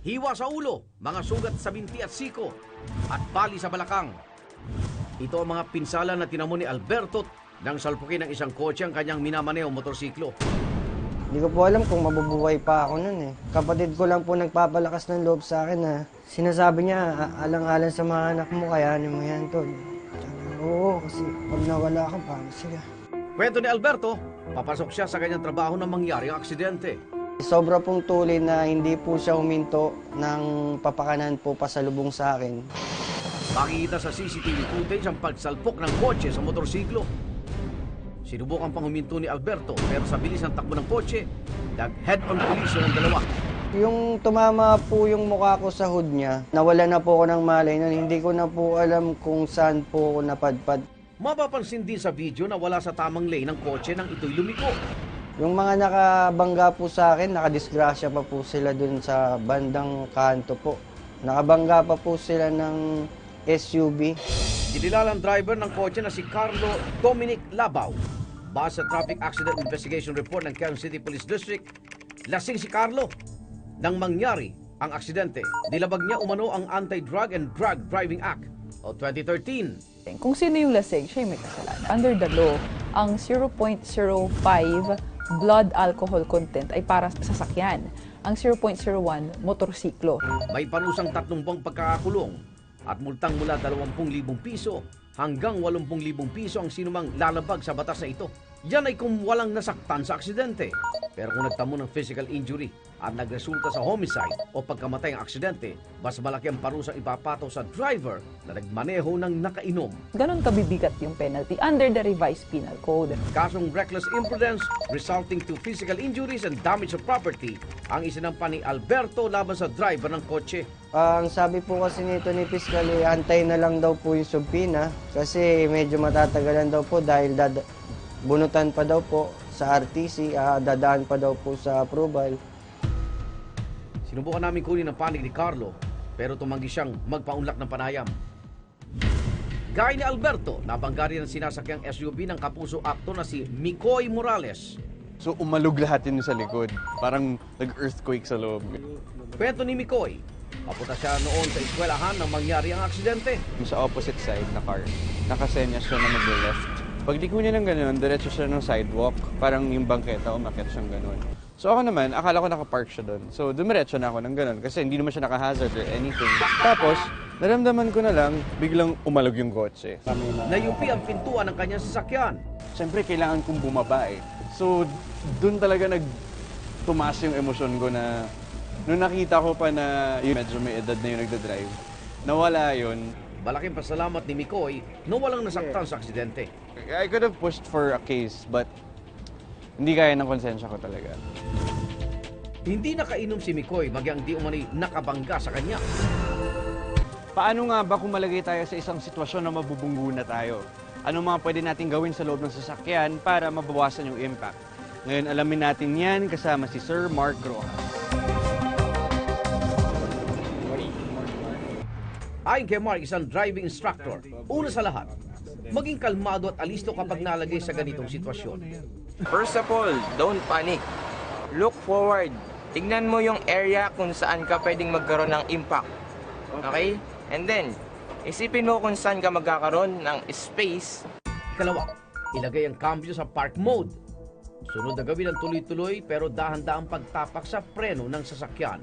hiwa sa ulo, mga sugat sa binti at siko, at bali sa balakang. Ito ang mga pinsala na tinamo ni Alberto nang salpukin ng isang kotse ang kanyang minamaneo motorsiklo. Hindi ko po alam kung mabubuhay pa ako nun eh. Kapatid ko lang po nagpapalakas ng loob sa akin na sinasabi niya, "A- alang-alang sa mga anak mo, kayanin mo yan, tol. Oo, kasi pag nawala ka, paano sila? Kwento ni Alberto, papasok siya sa kanyang trabaho nang mangyari ang aksidente. Sobra pong tuloy na hindi po siya huminto ng papakanan po pasalubong sa akin. Makikita sa CCTV footage ang pagsalpok ng kotse sa motorsiklo. Sinubukan pang huminto ni Alberto pero sa bilis ng takbo ng kotse, nag-head-on collision ang dalawa. Yung tumama po yung mukha ko sa hood niya, nawala na po ako ng malay nun. Hindi ko na po alam kung saan po ako napadpad. Mapapansin din sa video na wala sa tamang lane ng kotse nang ito'y lumiko. Yung mga nakabangga po sa akin, nakadisgrasya pa po sila dun sa bandang kanto po. Nakabangga pa po sila ng SUV. Kinilalang driver ng kotse na si Carlo Dominic Labaw. Base sa Traffic Accident Investigation Report ng Quezon City Police District, lasing si Carlo. Nang mangyari ang aksidente, nilabag niya umano ang Anti-Drug and Drug Driving Act o 2013. Kung sino yung lasing, siya yung may kasalanan. Under the law, ang 0.05 blood alcohol content ay para sa sasakyan. Ang 0.01, motorsiklo. May parusang tatlong buwang pagkakakulong at multang mula 20,000 piso hanggang 80,000 piso ang sinumang lalabag sa batas na ito. Yan ay kung walang nasaktan sa aksidente. Pero kung nagtamo ng physical injury at nagresulta sa homicide o pagkamatay ang aksidente, mas malaki ang parusang ipapato sa driver na nagmaneho ng nakainom. Ganon kabibigat yung penalty under the revised penal code. Kasong reckless imprudence resulting to physical injuries and damage of property ang isinampa ni Alberto laban sa driver ng kotse. Ang sabi po kasi nito ni Piskal, eh, antay na lang daw po yung subpina kasi medyo matatagalan daw po dahil dad- bunutan pa daw po sa RTC, ah, dadaan pa daw po sa approval. Sinubukan namin kunin ang panig ni Carlo pero tumanggi siyang magpaunlak ng panayam. Gaya ni Alberto, nabangga rin ang sinasakyang SUV ng kapuso akto na si Mikoy Morales. So umalog lahat yun sa likod. Parang nag-earthquake sa loob. Kwento ni Mikoy, papunta siya noon sa eskwelahan nang mangyari ang aksidente. Sa opposite side na car, nakasenya siya na mag-left. Pag di ko niya ng ganun, diretso siya ng sidewalk. Parang yung bangketa, umakit siyang ganun. So ako naman, akala ko nakapark siya doon. So dumiretso na ako ng ganun kasi hindi naman siya naka-hazard or anything. Tapos, naramdaman ko na lang, biglang umalog yung kotse. Nayupi ang pintuan ng kanyang sasakyan. Siyempre, kailangan kong bumaba eh. So, doon talaga nag tumaas yung emosyon ko na nung nakita ko pa na yung medyo may edad na yung nagda-drive, nawala yun. Malaking pasalamat ni Mikoy na walang nasaktan sa aksidente. I could have pushed for a case, but hindi kaya ng konsensya ko talaga. Hindi nakainom si Mikoy magyang di umano'y nakabangga sa kanya. Paano nga ba kung malagay tayo sa isang sitwasyon na mabubunggo na tayo? Ano mga pwede natin gawin sa loob ng sasakyan para mabawasan yung impact? Ngayon alamin natin yan kasama si Sir Mark Rojas. Ayon kay Mark, isang driving instructor, una sa lahat, maging kalmado at alisto kapag nalagay sa ganitong sitwasyon. First of all, don't panic. Look forward. Tignan mo yung area kung saan ka pwedeng magkaroon ng impact. Okay? And then, isipin mo kung saan ka magkakaroon ng space. Ikalawa, ilagay ang cambio sa park mode. Sunod na gawin ang tuloy-tuloy pero dahan-dahang pagtapak sa preno ng sasakyan.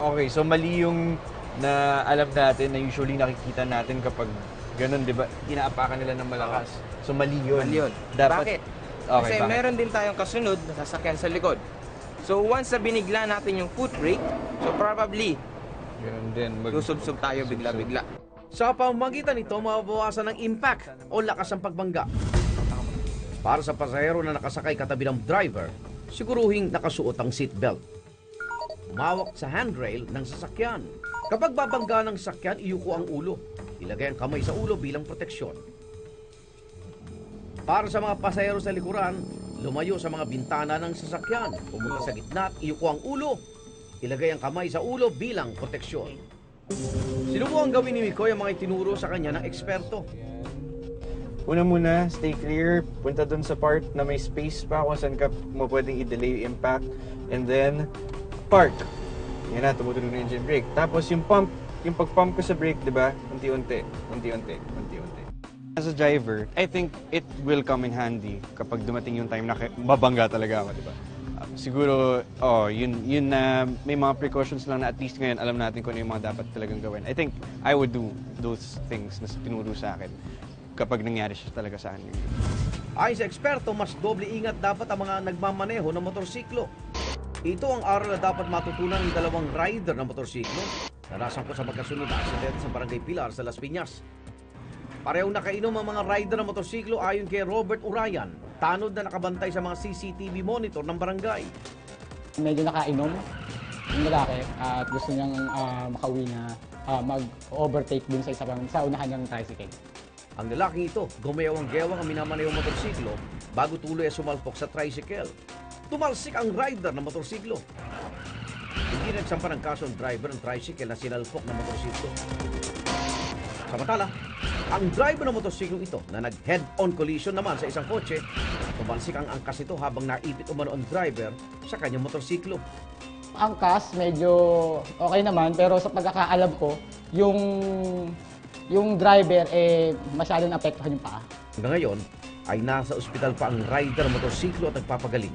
Okay, so mali yung na alam natin na usually nakikita natin kapag ganun, di ba? Inaapakan nila ng malakas. So mali yun. Mali yun. Dapat, Bakit? Okay, Kasi bakit? meron din tayong kasunod na sasakyan sa likod. So once na binigla natin yung foot brake, so probably Ganun din. Mag- susubsub tayo bigla-bigla. Sa pamamagitan nito, mababawasan ng impact o lakas ng pagbangga. Para sa pasahero na nakasakay katabi ng driver, siguruhing nakasuot ang seatbelt. Umawak sa handrail ng sasakyan. Kapag babangga ng sasakyan, iyuko ang ulo. Ilagay ang kamay sa ulo bilang proteksyon. Para sa mga pasahero sa likuran, lumayo sa mga bintana ng sasakyan. Pumunta sa gitna at iyuko ang ulo. Ilagay ang kamay sa ulo bilang proteksyon. Sinubukan gawin ni Mikoy ang mga itinuro sa kanya ng eksperto. Una muna, stay clear. Punta dun sa part na may space pa kung saan ka mo i-delay impact. And then, park. Yan na, tumutunog na engine brake. Tapos yung pump, yung pag-pump ko sa brake, di ba? Unti-unti, unti-unti, unti-unti. As a driver, I think it will come in handy kapag dumating yung time na babangga talaga ako, di ba? Um, siguro, oh, yun, yun na may mga precautions lang na at least ngayon alam natin kung ano yung mga dapat talagang gawin. I think I would do those things na tinuro sa akin kapag nangyari siya talaga sa akin. Ayon sa eksperto, mas doble ingat dapat ang mga nagmamaneho ng motorsiklo. Ito ang aral na dapat matutunan ng dalawang rider ng motorsiklo na nasangkot sa magkasunod na aksidente sa Barangay Pilar sa Las Piñas. Parehong nakainom ang mga rider ng motorsiklo ayon kay Robert Urayan, tanod na nakabantay sa mga CCTV monitor ng barangay. medyo nakainom yung lalaki at gusto niyang ah, makauwi na ah, mag-overtake dun sa isa pang sa unahan niyang tricycle. Ang lalaking ito, gumeyawang-gewang ang minamanayong motorsiklo bago tuloy ay sumalpok sa tricycle. Tumalsik ang rider ng motorsiklo. Hindi nagsampa ng kaso ang driver ng tricycle na sinalpok ng motorsiklo. Samantala, ang driver ng motorsiklo ito na nag-head-on collision naman sa isang kotse, tumalsik ang angkas ito habang naipit umano ang driver sa kanyang motorsiklo. Ang cast medyo okay naman pero sa pagkakaalam ko, yung yung driver eh masyado na apektuhan yung paa. Hanggang ngayon, ay nasa ospital pa ang rider ng motorsiklo at nagpapagaling.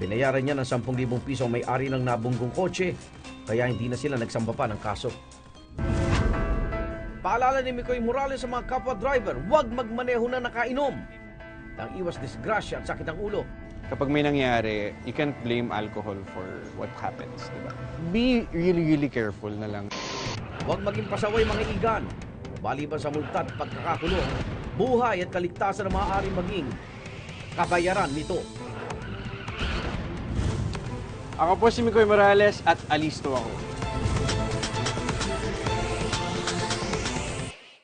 Binayaran niya ng 10,000 piso ang may-ari ng nabunggong kotse, kaya hindi na sila nagsamba pa ng kaso. Paalala ni Mikoy Morales sa mga kapwa driver, huwag magmaneho na nakainom. Nang iwas disgrasya at sakit ng ulo. kapag may nangyari, you can't blame alcohol for what happens, di ba? Be really, really careful na lang. Huwag maging pasaway mga igan. Maliban sa multa at pagkakakulong, buhay at kaligtasan na maaaring maging kabayaran nito. Ako po si Mikoy Morales at alisto ako.